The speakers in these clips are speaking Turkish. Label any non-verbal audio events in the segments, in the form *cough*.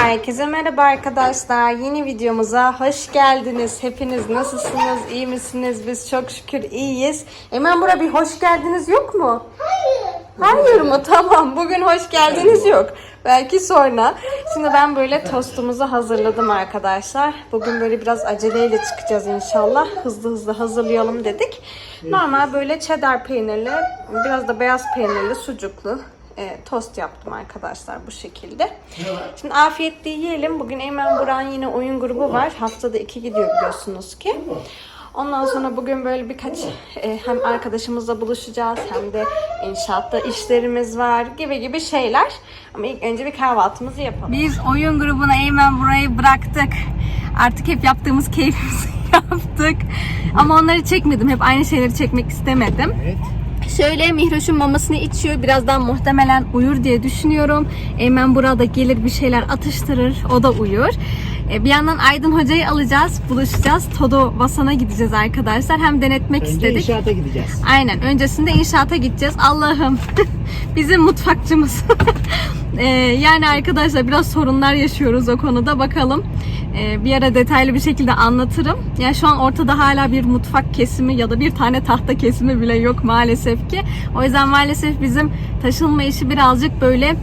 Herkese merhaba arkadaşlar. Yeni videomuza hoş geldiniz. Hepiniz nasılsınız? İyi misiniz? Biz çok şükür iyiyiz. Emen bura bir hoş geldiniz yok mu? Hayır. Hayır mı? Tamam. Bugün hoş geldiniz yok. Belki sonra. Şimdi ben böyle tostumuzu hazırladım arkadaşlar. Bugün böyle biraz aceleyle çıkacağız inşallah. Hızlı hızlı hazırlayalım dedik. Normal böyle cheddar peynirli, biraz da beyaz peynirli, sucuklu e, tost yaptım arkadaşlar bu şekilde. Şimdi afiyetle yiyelim. Bugün Eymen Burak'ın yine oyun grubu var. Haftada iki gidiyor biliyorsunuz ki. Ondan sonra bugün böyle birkaç e, hem arkadaşımızla buluşacağız hem de inşaatta işlerimiz var gibi gibi şeyler. Ama ilk önce bir kahvaltımızı yapalım. Biz oyun grubuna Eymen burayı bıraktık. Artık hep yaptığımız keyfimizi *laughs* yaptık. Ama onları çekmedim. Hep aynı şeyleri çekmek istemedim. Evet. Şöyle Mihroş'un mamasını içiyor. Birazdan muhtemelen uyur diye düşünüyorum. Eymen burada gelir bir şeyler atıştırır. O da uyur. E, Bir yandan Aydın Hoca'yı alacağız. Buluşacağız. Todo Vasan'a gideceğiz arkadaşlar. Hem denetmek Önce istedik. inşaata gideceğiz. Aynen. Öncesinde inşaata gideceğiz. Allah'ım. *laughs* Bizim mutfakçımız. *laughs* Ee, yani arkadaşlar biraz sorunlar yaşıyoruz o konuda. Bakalım. Ee, bir ara detaylı bir şekilde anlatırım. Yani şu an ortada hala bir mutfak kesimi ya da bir tane tahta kesimi bile yok maalesef ki. O yüzden maalesef bizim taşınma işi birazcık böyle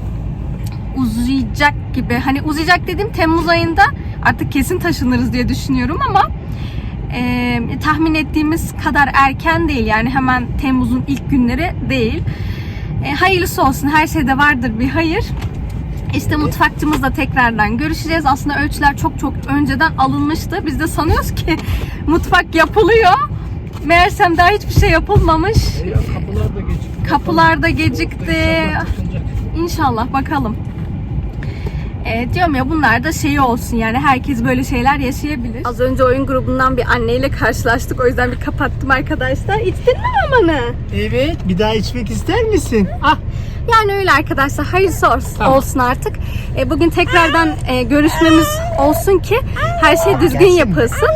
uzayacak gibi. Hani uzayacak dediğim Temmuz ayında artık kesin taşınırız diye düşünüyorum ama e, tahmin ettiğimiz kadar erken değil. Yani hemen Temmuz'un ilk günleri değil. E, hayırlısı olsun. Her şeyde vardır bir hayır. İşte mutfakçımızla tekrardan görüşeceğiz. Aslında ölçüler çok çok önceden alınmıştı. Biz de sanıyoruz ki *laughs* mutfak yapılıyor. Meğersem daha hiçbir şey yapılmamış. Eyvah kapılar da gecikti. Kapılar da gecikti. İnşallah bakalım. E, diyorum ya bunlar da şeyi olsun yani herkes böyle şeyler yaşayabilir. Az önce oyun grubundan bir anneyle karşılaştık o yüzden bir kapattım arkadaşlar. İçtin mi mamanı? Evet. Bir daha içmek ister misin? Ah. Yani öyle arkadaşlar hayırlısı olsun, Tamam. olsun artık. E, bugün tekrardan e, görüşmemiz olsun ki her şey düzgün yapılsın.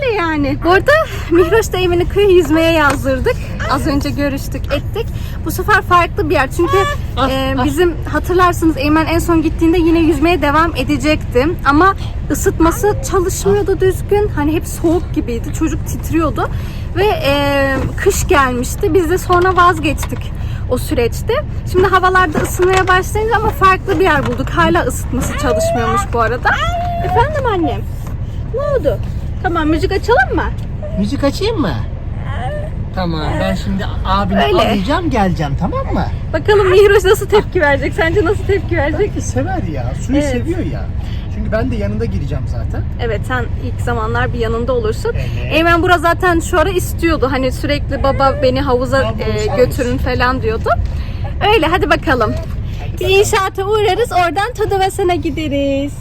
Öyle yani. Bu arada Mihroş da Emin'i kıyı yüzmeye yazdırdık. Az önce görüştük, ettik. Bu sefer farklı bir yer. Çünkü e, bizim hatırlarsınız Eymen en son gittiğinde yine yüzmeye devam edecekti. Ama ısıtması çalışmıyordu düzgün. Hani hep soğuk gibiydi. Çocuk titriyordu. Ve e, kış gelmişti. Biz de sonra vazgeçtik o süreçte. Şimdi havalarda ısınmaya başlayınca ama farklı bir yer bulduk. Hala ısıtması çalışmıyormuş bu arada. Efendim annem. Ne oldu? Tamam müzik açalım mı? Müzik açayım mı? Tamam. Ben şimdi abini Öyle. arayacağım geleceğim tamam mı? Bakalım Mihroş nasıl tepki verecek? Sence nasıl tepki verecek? Belki sever ya. Suyu Evet. seviyor ya. Çünkü ben de yanında gireceğim zaten. Evet sen ilk zamanlar bir yanında olursun. Evet. Eymen Bura zaten şu ara istiyordu. Hani sürekli baba beni havuza Havuz, e, havuz. götürün falan diyordu. Öyle hadi bakalım. Bir inşaata uğrarız oradan Tadavasana gideriz.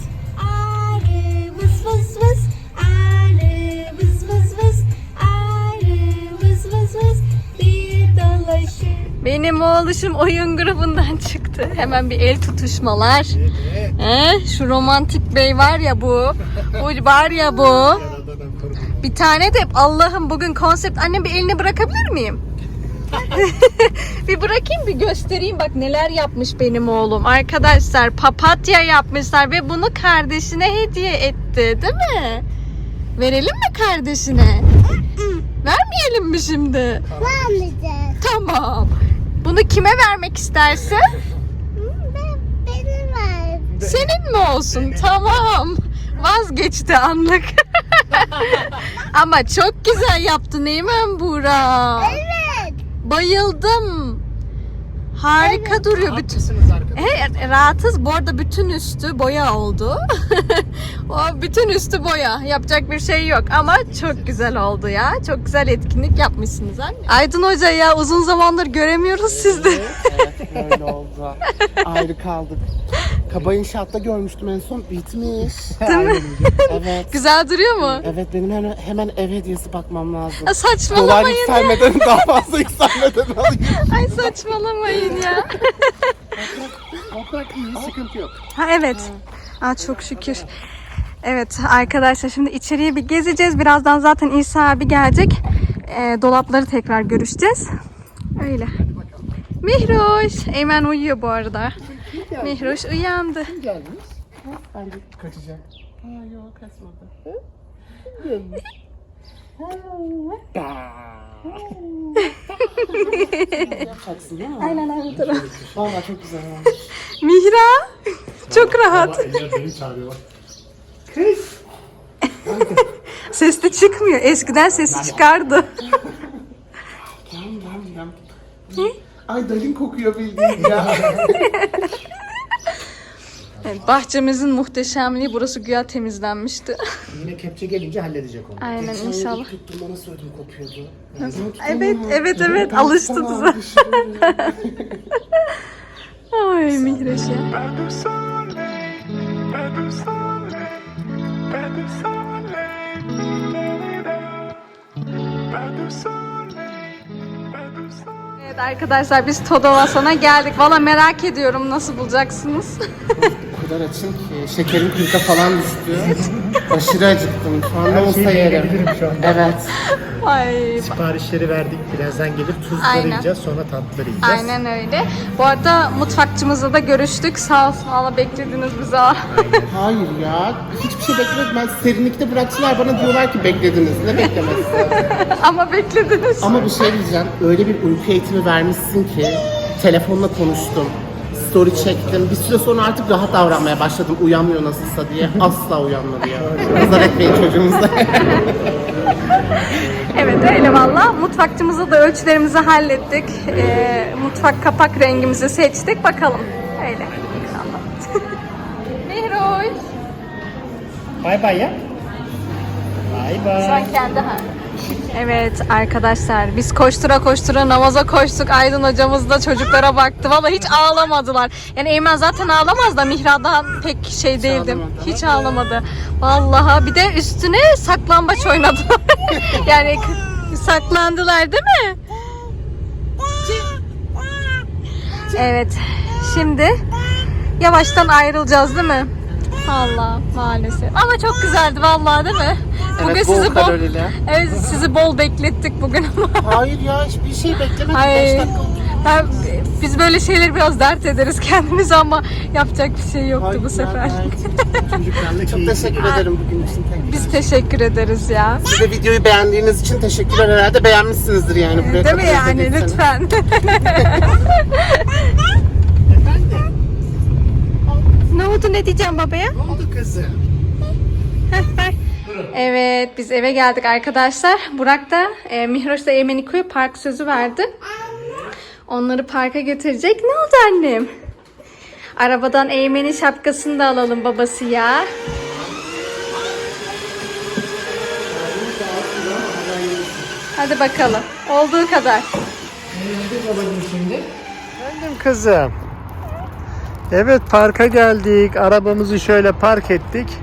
Benim oğluşum oyun grubundan çıktı. Hemen bir el tutuşmalar. Evet. He, şu romantik bey var ya bu. Bu var ya bu. *laughs* Bir tane de Allah'ım bugün konsept. Annem bir elini bırakabilir miyim? *laughs* bir bırakayım bir göstereyim bak neler yapmış benim oğlum. Arkadaşlar papatya yapmışlar ve bunu kardeşine hediye etti değil mi? Verelim mi kardeşine? Vermeyelim mi şimdi? Vermeyeceğiz Tamam. Bunu kime vermek istersin? Ben, benim var Senin mi olsun? Tamam. Vazgeçti anlık. *laughs* Ama çok güzel yaptın Eymen Buğra. Evet Bayıldım. Harika duruyor Rahat bütün. arkadaşlar? Evet, rahatız. Bu arada bütün üstü boya oldu. *laughs* o bütün üstü boya. Yapacak bir şey yok ama çok güzel oldu ya. Çok güzel etkinlik yapmışsınız anne. Aydın Hoca ya uzun zamandır göremiyoruz sizde. Evet öyle oldu. Ayrı kaldık. Kaba inşaatta görmüştüm en son bitmiş. *laughs* Değil mi? *laughs* Evet. Güzel duruyor mu? Evet benim hemen, hemen ev hediyesi bakmam lazım. Ya Dolar saçmalamayın ya. yükselmeden *laughs* daha fazla yükselmeden alayım. Ay saçmalamayın ya. Toprak iyi sıkıntı yok. Ha evet. Aa, çok şükür. Evet arkadaşlar şimdi içeriye bir gezeceğiz. Birazdan zaten İsa abi gelecek. Ee, dolapları tekrar görüşeceğiz. Öyle. Mihroş. Eymen uyuyor bu arada. Mihroş uyandı. Geldiniz. Bence kaçacak. Ha yok kaçmadı. Yapacaksın değil mi? Aynen aynen tamam. Valla çok güzel olmuş. Mihra çok rahat. Eller beni çağırıyor. Kız. Ses de çıkmıyor. Eskiden sesi çıkardı. Yam yam yam. Ay dalin kokuyor bildiğin ya. *laughs* Evet, bahçemizin muhteşemliği burası güya temizlenmişti. *laughs* Yine kepçe gelince halledecek onu. Aynen inşallah. Tuttum bana söyledim kopuyordu. Evet evet evet alıştı bize. *laughs* Ay de soleil, pas de Evet arkadaşlar biz Todovasan'a geldik. Valla merak ediyorum nasıl bulacaksınız? *laughs* Kadar açım ki şekerim kırka falan düştü. Aşırı acıktım. Şu an ne olsa yerim. şu anda. Evet. Ay Siparişleri verdik. Birazdan gelir tuzları Aynen. yiyeceğiz. Sonra tatlıları yiyeceğiz. aynen öyle. Bu arada mutfakçımızla da görüştük. Sağ olsun valla beklediniz bizi. Hayır ya. Hiçbir şey beklemedim. Ben serinlikte bıraktılar. Bana diyorlar ki beklediniz. Ne beklemesi? *laughs* Ama beklediniz. Ama bir şey diyeceğim. Öyle bir uyku eğitimi vermişsin ki telefonla konuştum. Story çektim. Bir süre sonra artık rahat davranmaya başladım. Uyanmıyor nasılsa diye. *laughs* Asla uyanmadı ya. Nazar etmeyin çocuğumuza. *laughs* Evet öyle valla. Mutfakçımızla da ölçülerimizi hallettik. Ee, mutfak kapak rengimizi seçtik. Bakalım. Öyle. Mihroş. *laughs* Bay bay ya. Bay bay. Şu an kendi ha. Evet arkadaşlar biz koştura koştura namaza koştuk. Aydın hocamız da çocuklara baktı. Valla hiç ağlamadılar. Yani Eymen zaten ağlamaz da Mihra'dan pek şey değildim. ağlamadı. Hiç ağlamadı. Vallahi bir de üstüne saklambaç oynadılar. *laughs* yani saklandılar değil mi? Evet. Şimdi yavaştan ayrılacağız değil mi? Allah maalesef. Ama çok güzeldi vallahi değil mi? Bugün bol sizi bol, evet, sizi bol beklettik bugün ama. Hayır ya hiçbir şey 5 dakika ben, biz böyle şeyleri biraz dert ederiz kendimize ama yapacak bir şey yoktu Hayır bu sefer. *laughs* Çocuklarla Çok teşekkür ederim bugün için. tekrar. Biz teşekkür ederiz ya. Size videoyu beğendiğiniz için teşekkürler herhalde beğenmişsinizdir yani. Buraya Değil mi yani lütfen. *laughs* ne oldu ne diyeceğim babaya? Ne oldu kızım? Evet biz eve geldik arkadaşlar. Burak da e, Mihroş da Eymeniko'ya park sözü verdi. Onları parka götürecek. Ne oldu annem? Arabadan Eymen'in şapkasını da alalım babası ya. Hadi bakalım. Olduğu kadar. Efendim kızım. Evet parka geldik. Arabamızı şöyle park ettik.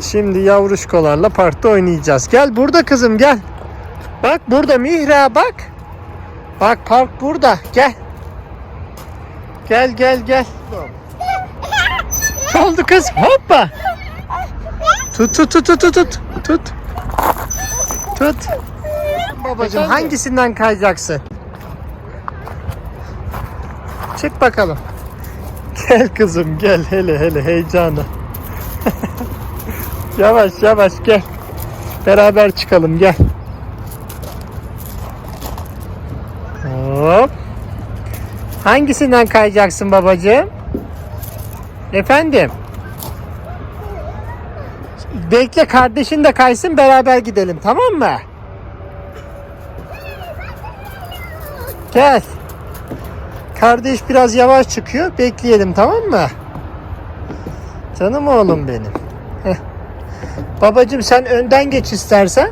Şimdi yavruşkolarla parkta oynayacağız. Gel burada kızım gel. Bak burada Mihra bak. Bak park burada. Gel. Gel gel gel. Ne oldu kız? Hoppa. Tut tut tut tut tut tut. Tut. Tut. Babacım hangisinden kayacaksın? Çık bakalım. *laughs* Gel kızım gel hele hele heyecanı. *laughs* yavaş yavaş gel. Beraber çıkalım gel. Hop. Hangisinden kayacaksın babacığım? Efendim? Bekle kardeşin de kaysın beraber gidelim tamam mı? Gel. Kardeş biraz yavaş çıkıyor. Bekleyelim tamam mı? Canım oğlum benim. Babacım sen önden geç istersen.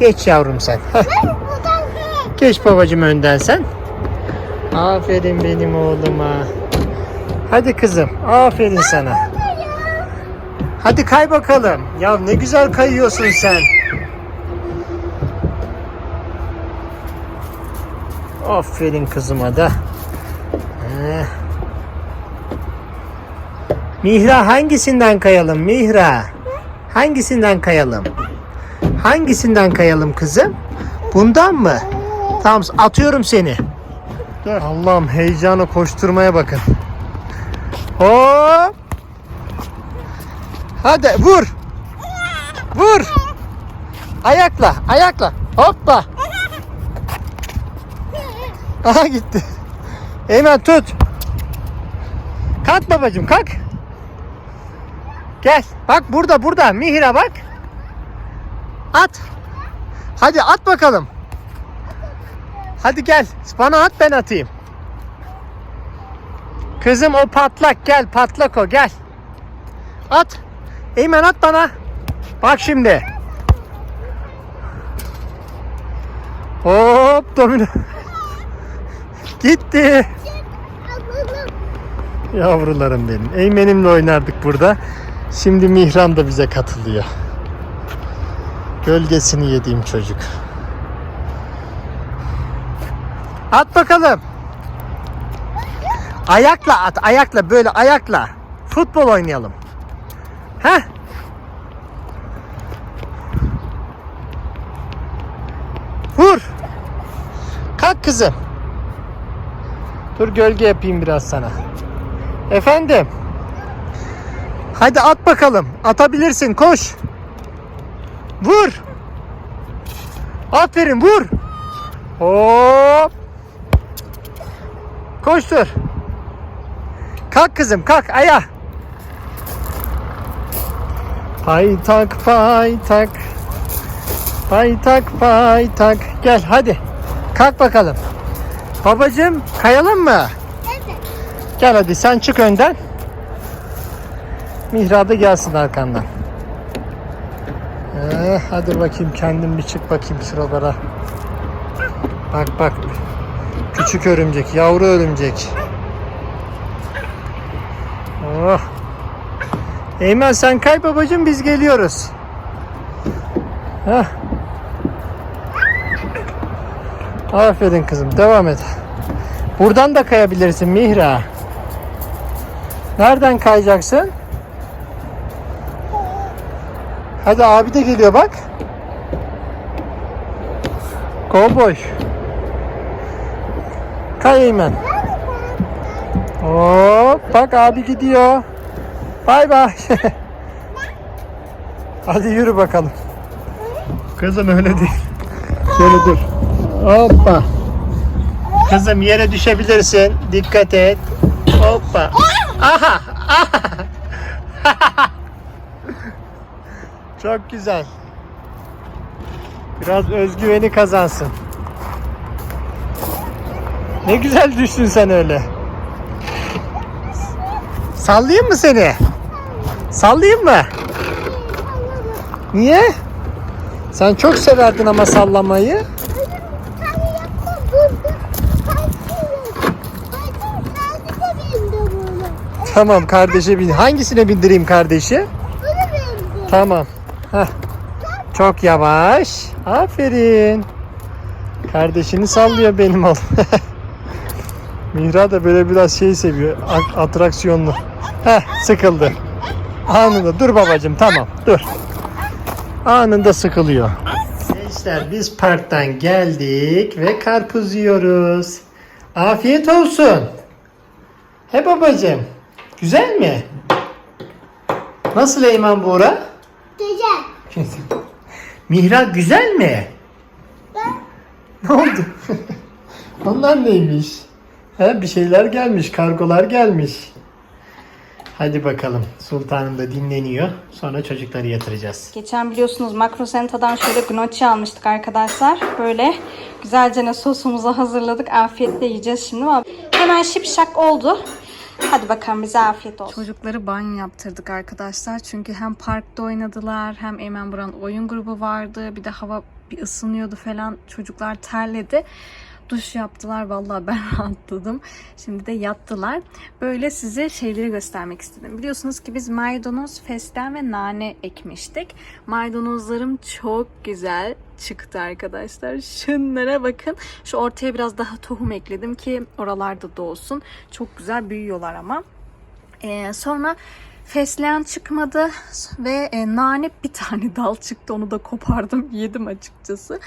Geç yavrum sen. Geç babacım önden sen. Aferin benim oğluma. Hadi kızım. Aferin sana. Hadi kay bakalım. Ya ne güzel kayıyorsun sen. Aferin kızıma da. Heh. Mihra hangisinden kayalım Mihra? Hangisinden kayalım? Hangisinden kayalım kızım? Bundan mı? Tamam atıyorum seni. Allah'ım heyecanı koşturmaya bakın. Hop. Hadi vur. Vur. Ayakla, ayakla. Hoppa. *laughs* Aha gitti. Eymen tut. Kalk babacığım kalk. Gel. Bak burada burada. Mihra bak. At. Hadi at bakalım. Hadi gel. Bana at ben atayım. Kızım o patlak gel patlak o gel. At. Eymen at bana. Bak şimdi. Hop domino. Gitti. Yavrularım benim. Eymen'imle oynardık burada. Şimdi Mihran da bize katılıyor. Gölgesini yediğim çocuk. At bakalım. Ayakla at, ayakla böyle ayakla. Futbol oynayalım. Heh. Vur. Kalk kızım. Dur gölge yapayım biraz sana. Efendim. Hadi at bakalım. Atabilirsin. Koş. Vur. Aferin vur. Hop. Koştur. Kalk kızım kalk aya. Paytak paytak. Paytak paytak. Gel hadi. Kalk bakalım. Babacım kayalım mı? Gel hadi sen çık önden. Mihra da gelsin arkandan. Eh, hadi bakayım kendin bir çık bakayım şuralara. Bak bak. Küçük örümcek, yavru örümcek. Oh. Eymen sen kay babacığım biz geliyoruz. Heh. Aferin kızım devam et. Buradan da kayabilirsin Mihra. Nereden kayacaksın? Hadi abi de geliyor bak. Kovboy. Kay Eymen. Hop bak abi gidiyor. Bay bay. *laughs* Hadi yürü bakalım. Kızım öyle değil. Şöyle dur. Hoppa. Kızım yere düşebilirsin. Dikkat et. Hoppa. Aha. Aha. *laughs* Çok güzel. Biraz özgüveni kazansın. Ne güzel düştün sen öyle. Sallayayım mı seni? Sallayayım mı? Niye? Sen çok severdin ama sallamayı. Tamam kardeşe bin. Hangisine bindireyim kardeşi? Tamam. Heh. Çok yavaş. Aferin. Kardeşini sallıyor benim oğlum. *laughs* Mihra da böyle biraz şey seviyor. Atraksiyonlu. Heh, sıkıldı. Anında. Dur babacığım tamam. Dur. Anında sıkılıyor. Gençler biz parktan geldik ve karpuz yiyoruz. Afiyet olsun. He babacığım. Güzel mi? Nasıl Eymen Buğra? Güzel. *laughs* Mihra güzel mi? Ne oldu? *laughs* Onlar neymiş? He, bir şeyler gelmiş, kargolar gelmiş. Hadi bakalım. Sultanım da dinleniyor. Sonra çocukları yatıracağız. Geçen biliyorsunuz Makro Senta'dan şöyle gnocchi almıştık arkadaşlar. Böyle güzelce ne sosumuzu hazırladık. Afiyetle yiyeceğiz şimdi ama hemen şipşak oldu. Hadi bakalım bize afiyet olsun. Çocukları banyo yaptırdık arkadaşlar. Çünkü hem parkta oynadılar hem Eymen Buran oyun grubu vardı. Bir de hava bir ısınıyordu falan. Çocuklar terledi. Duş yaptılar. Vallahi ben *laughs* rahatladım. Şimdi de yattılar. Böyle size şeyleri göstermek istedim. Biliyorsunuz ki biz maydanoz, fesleğen ve nane ekmiştik. Maydanozlarım çok güzel çıktı arkadaşlar. Şunlara bakın. Şu ortaya biraz daha tohum ekledim ki oralarda doğsun. Çok güzel büyüyorlar ama. Ee, sonra fesleğen çıkmadı ve e, nane bir tane *laughs* dal çıktı. Onu da kopardım *laughs* yedim açıkçası.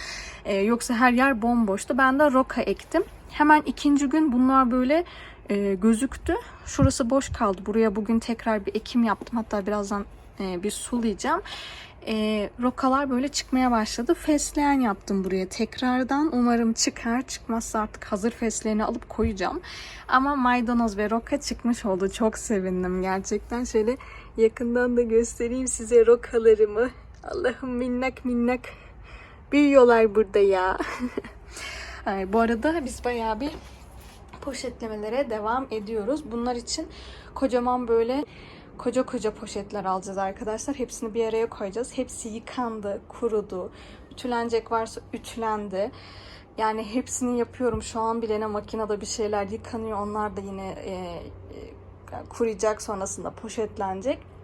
Ee, yoksa her yer bomboştu. Ben de roka ektim. Hemen ikinci gün bunlar böyle e, gözüktü. Şurası boş kaldı. Buraya bugün tekrar bir ekim yaptım. Hatta birazdan e, bir sulayacağım. E, rokalar böyle çıkmaya başladı. Fesleğen yaptım buraya tekrardan. Umarım çıkar. Çıkmazsa artık hazır fesleğeni alıp koyacağım. Ama maydanoz ve roka çıkmış oldu. Çok sevindim gerçekten. Şöyle yakından da göstereyim size rokalarımı. Allah'ım minnak minnak büyüyorlar burada ya. *laughs* Ay, bu arada biz bayağı bir poşetlemelere devam ediyoruz. Bunlar için kocaman böyle koca koca poşetler alacağız arkadaşlar. Hepsini bir araya koyacağız. Hepsi yıkandı, kurudu. Ütülenecek varsa ütülendi. Yani hepsini yapıyorum. Şu an bile ne makinede bir şeyler yıkanıyor. Onlar da yine e, e, kuruyacak sonrasında poşetlenecek.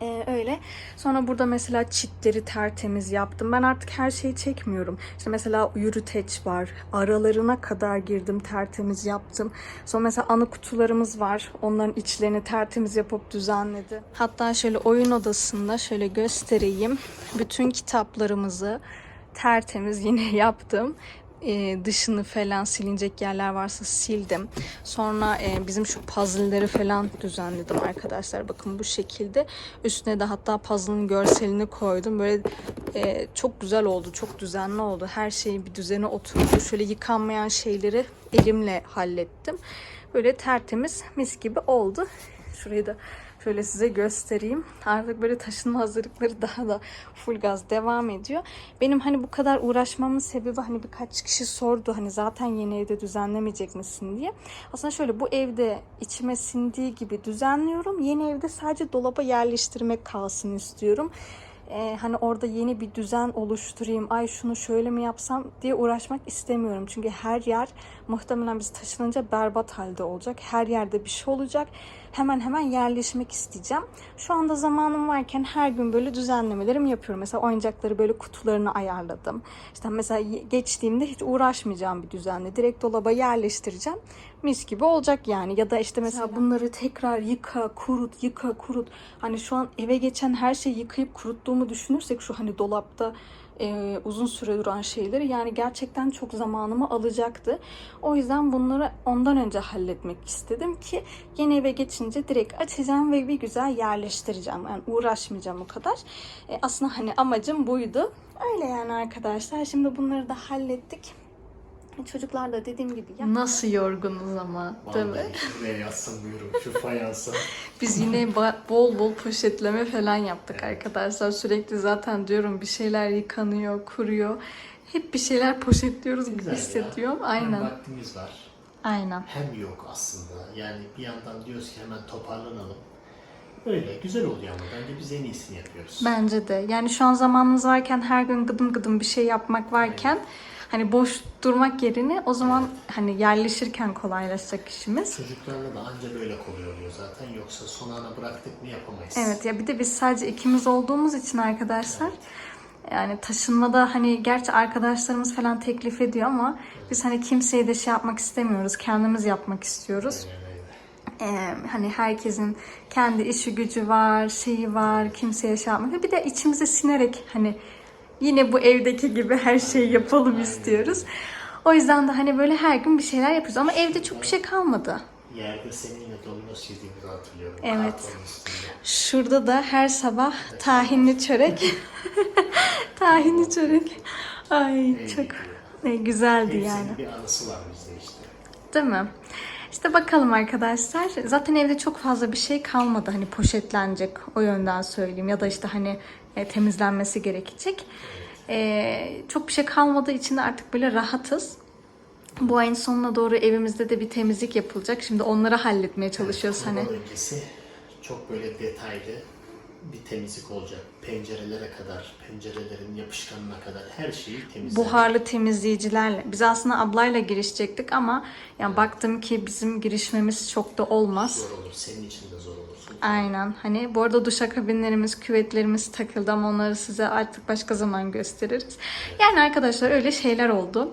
Ee, öyle. Sonra burada mesela çitleri tertemiz yaptım. Ben artık her şeyi çekmiyorum. İşte mesela yürüteç var. Aralarına kadar girdim tertemiz yaptım. Sonra mesela anı kutularımız var. Onların içlerini tertemiz yapıp düzenledi. Hatta şöyle oyun odasında şöyle göstereyim. Bütün kitaplarımızı tertemiz yine *laughs* yaptım. Ee, dışını falan silinecek yerler varsa sildim. Sonra e, bizim şu puzzle'leri falan düzenledim arkadaşlar. Bakın bu şekilde. Üstüne de hatta puzzle'ın görselini koydum. Böyle e, çok güzel oldu. Çok düzenli oldu. Her şeyin bir düzene oturdu. Şöyle yıkanmayan şeyleri elimle hallettim. Böyle tertemiz mis gibi oldu. Şurayı da şöyle size göstereyim. Artık böyle taşınma hazırlıkları *laughs* daha da full gaz devam ediyor. Benim hani bu kadar uğraşmamın sebebi hani birkaç kişi sordu hani zaten yeni evde düzenlemeyecek misin diye. Aslında şöyle bu evde içime sindiği gibi düzenliyorum. Yeni evde sadece dolaba yerleştirmek kalsın istiyorum. Ee, hani orada yeni bir düzen oluşturayım, ay şunu şöyle mi yapsam diye uğraşmak istemiyorum. Çünkü her yer muhtemelen biz taşınınca berbat halde olacak. Her yerde bir şey olacak. Hemen hemen yerleşmek isteyeceğim. Şu anda zamanım varken her gün böyle düzenlemelerimi yapıyorum. Mesela oyuncakları böyle kutularını ayarladım. İşte mesela geçtiğimde hiç uğraşmayacağım bir düzenle. Direkt dolaba yerleştireceğim. Mis gibi olacak yani. Ya da işte mesela bunları tekrar yıka, kurut, yıka, kurut. Hani şu an eve geçen her şeyi yıkayıp kuruttuğumu düşünürsek şu hani dolapta e, uzun süre duran şeyleri yani gerçekten çok zamanımı alacaktı. O yüzden bunları ondan önce halletmek istedim ki yeni eve geçince direkt açacağım ve bir güzel yerleştireceğim. Yani uğraşmayacağım o kadar. E, aslında hani amacım buydu. Öyle yani arkadaşlar. Şimdi bunları da hallettik. Çocuklar da dediğim gibi ya. Nasıl yorgunuz ama değil mi? Vallahi yatsın buyurun şu fayansa. *laughs* Biz yine bol bol poşetleme falan yaptık arkadaşlar. Sürekli zaten diyorum bir şeyler yıkanıyor, kuruyor. Hep bir şeyler poşetliyoruz gibi hissediyorum. Hem Aynen. vaktimiz var Aynen. hem yok aslında. Yani bir yandan diyoruz ki hemen toparlanalım. Öyle güzel oluyor ama bence biz en iyisini yapıyoruz. Bence de. Yani şu an zamanımız varken her gün gıdım gıdım bir şey yapmak varken hani boş durmak yerine o zaman hani yerleşirken kolaylaşacak işimiz. Çocuklarla da anca böyle kolay oluyor zaten. Yoksa son ana bıraktık mı yapamayız. Evet ya bir de biz sadece ikimiz olduğumuz için arkadaşlar yani taşınmada hani gerçi arkadaşlarımız falan teklif ediyor ama biz hani kimseye de şey yapmak istemiyoruz. Kendimiz yapmak istiyoruz. Ee, hani herkesin kendi işi gücü var, şeyi var, kimseye şey yapmak. Bir de içimize sinerek hani yine bu evdeki gibi her şeyi yapalım istiyoruz. O yüzden de hani böyle her gün bir şeyler yapıyoruz ama evde çok bir şey kalmadı. Yerde seninle dominoz yediğimizi hatırlıyorum. Evet. Şurada da her sabah tahinli çörek. *laughs* tahinli çörek. Ay çok ne güzeldi yani. Bir anısı var bizde işte. Değil mi? İşte bakalım arkadaşlar. Zaten evde çok fazla bir şey kalmadı hani poşetlenecek o yönden söyleyeyim ya da işte hani e, temizlenmesi gerekecek. E, çok bir şey kalmadığı için de artık böyle rahatız. Bu ayın sonuna doğru evimizde de bir temizlik yapılacak. Şimdi onları halletmeye çalışıyoruz hani. Kurban öncesi çok böyle detaylı bir temizlik olacak. Pencerelere kadar, pencerelerin yapışkanına kadar her şeyi temizleyeceğiz. buharlı temizleyicilerle. Biz aslında ablayla girişecektik ama yani baktım ki bizim girişmemiz çok da olmaz. Zor olur. Senin için de zor olur. Aynen. Hani bu arada duşakabinlerimiz, küvetlerimiz takıldı ama onları size artık başka zaman gösteririz. Yani arkadaşlar öyle şeyler oldu.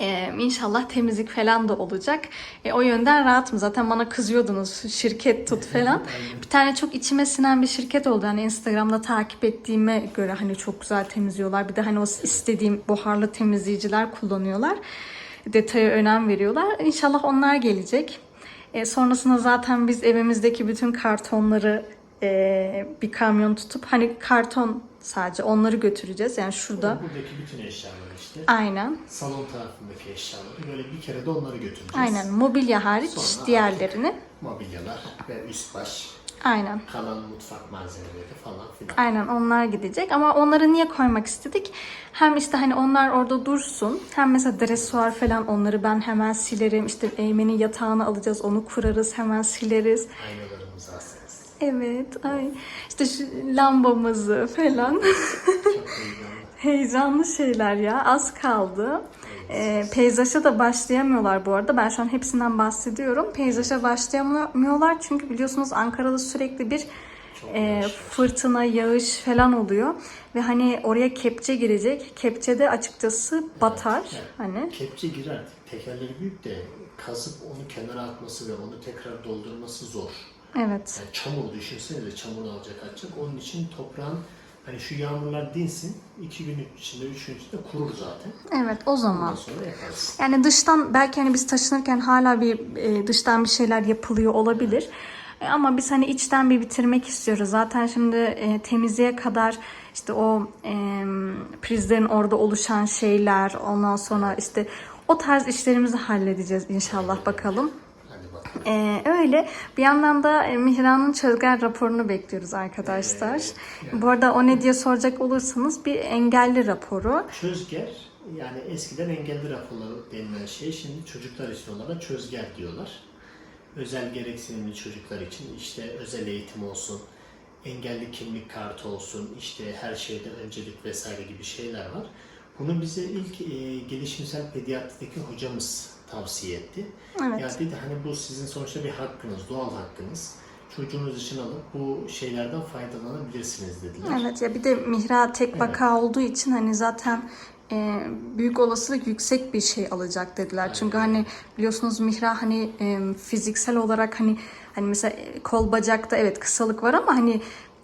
Ee, inşallah temizlik falan da olacak. E, o yönden rahatım. Zaten bana kızıyordunuz şirket tut falan. *laughs* bir tane çok içime sinen bir şirket oldu. Hani Instagram'da takip ettiğime göre hani çok güzel temizliyorlar. Bir de hani o istediğim buharlı temizleyiciler kullanıyorlar. detaya önem veriyorlar. İnşallah onlar gelecek. E, sonrasında zaten biz evimizdeki bütün kartonları e, bir kamyon tutup hani karton sadece onları götüreceğiz. Yani şurada Buradaki bütün eşyaları işte. aynen Salon tarafındaki eşyaları böyle bir kere de onları götüreceğiz. aynen mobilya hariç Sonra diğerlerini Mobilyalar ve üst baş, aynen kalan mutfak malzemeleri falan filan. Aynen onlar gidecek ama onları niye koymak istedik? Hem işte hani onlar orada dursun. Hem mesela dresuar falan onları ben hemen silerim. İşte Eymen'in yatağını alacağız onu kurarız hemen sileriz. Aynalarımızı asarız. Evet ay işte şu lambamızı falan. Çok *laughs* heyecanlı. Heyecanlı şeyler ya az kaldı. Ee, peyzaja da başlayamıyorlar bu arada. Ben şu an hepsinden bahsediyorum. Peyzaja başlayamıyorlar çünkü biliyorsunuz Ankara'da sürekli bir e, fırtına, yağış falan oluyor. Ve hani oraya kepçe girecek. Kepçe de açıkçası batar. Hani Kepçe girer. Tekerleri büyük de kazıp onu kenara atması ve onu tekrar doldurması zor. evet. Yani çamur düşünsenize çamur alacak atacak. Onun için toprağın hani şu yağmurlar dinsin. iki gün içinde, üç gün içinde kurur zaten. Evet o zaman. Ondan sonra yaparız. Yani dıştan belki hani biz taşınırken hala bir e, dıştan bir şeyler yapılıyor olabilir. E, ama biz hani içten bir bitirmek istiyoruz. Zaten şimdi e, temizliğe kadar işte o e, prizlerin orada oluşan şeyler, ondan sonra işte o tarz işlerimizi halledeceğiz inşallah bakalım. Ee, öyle. Bir yandan da e, Mihran'ın çözgen raporunu bekliyoruz arkadaşlar. Bu arada o ne diye soracak olursanız bir engelli raporu. Çözger yani eskiden engelli raporları denilen şey şimdi çocuklar için onlara çözger diyorlar. Özel gereksinimli çocuklar için işte özel eğitim olsun, engelli kimlik kartı olsun, işte her şeyde öncelik vesaire gibi şeyler var. Bunu bize ilk e, gelişimsel pediatrideki hocamız tavsiye etti. Evet. Ya dedi hani bu sizin sonuçta bir hakkınız, doğal hakkınız. Çocuğunuz için alıp bu şeylerden faydalanabilirsiniz dediler. Evet ya bir de Mihra tek vaka olduğu için hani zaten e, büyük olasılık yüksek bir şey alacak dediler. Çünkü hani biliyorsunuz Mihra hani e, fiziksel olarak hani hani mesela kol bacakta evet kısalık var ama hani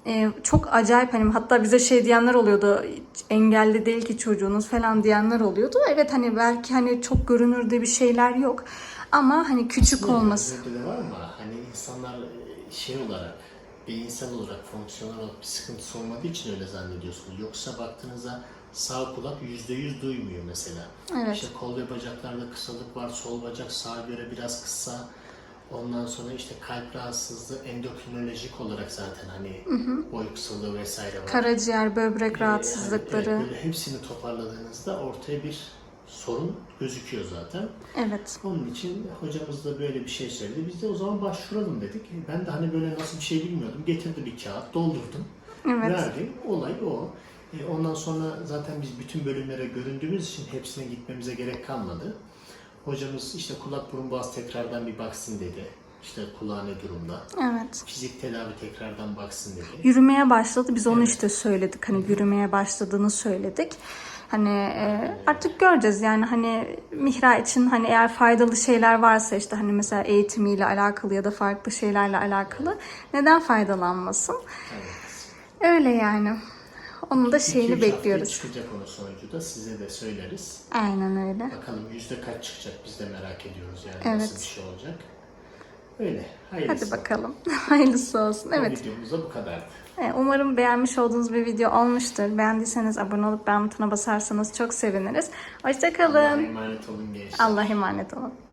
e, çok acayip hani hatta bize şey diyenler oluyordu engelli değil ki çocuğunuz falan diyenler oluyordu. Evet hani belki hani çok görünürde bir şeyler yok ama hani küçük olması. Bizde de var ama hani insanlar e, şey olarak, beyinsel olarak, fonksiyonel olarak bir sıkıntısı olmadığı için öyle zannediyorsunuz. Yoksa baktığınızda sağ kulak yüzde yüz duymuyor mesela. Evet. İşte kol ve bacaklarda kısalık var, sol bacak sağa göre biraz kısa. Ondan sonra işte kalp rahatsızlığı endokrinolojik olarak zaten hani boy kısalığı vesaire var. Karaciğer, böbrek Ee, rahatsızlıkları. hani evet, hepsini toparladığınızda ortaya bir sorun gözüküyor zaten. Evet. Onun için hocamız da böyle bir şey söyledi. Biz de o zaman başvuralım dedik. Ben de hani böyle nasıl bir şey bilmiyordum. Getirdi bir kağıt, doldurdum. Evet. Verdim. Olay o. E, ondan sonra zaten biz bütün bölümlere göründüğümüz için hepsine gitmemize gerek kalmadı. Hocamız işte kulak burun boğaz tekrardan bir baksın dedi. İşte kulağı ne durumda. Evet. Fizik tedavi tekrardan baksın dedi. Yürümeye başladı. Biz onu işte söyledik. Hani yürümeye başladığını söyledik. Hani e, artık göreceğiz yani hani Mihra için hani eğer faydalı şeyler varsa işte hani mesela eğitimiyle alakalı ya da farklı şeylerle alakalı neden faydalanmasın? Öyle yani. Onun da şeyini 2-3 haftaya bekliyoruz. çıkacak onun sonucu da size de söyleriz. Aynen öyle. Bakalım yüzde kaç çıkacak biz de merak ediyoruz yani nasıl Evet. bir şey olacak. Öyle. Hayırlısı. Hadi bakalım. *laughs* Hayırlısı olsun. Evet. videomuz da bu kadardı. E, Umarım beğenmiş olduğunuz bir video olmuştur. Beğendiyseniz abone olup beğen butonuna basarsanız çok seviniriz. Allah'a Hoşçakalın. emanet olun gençler. Allah'a emanet olun.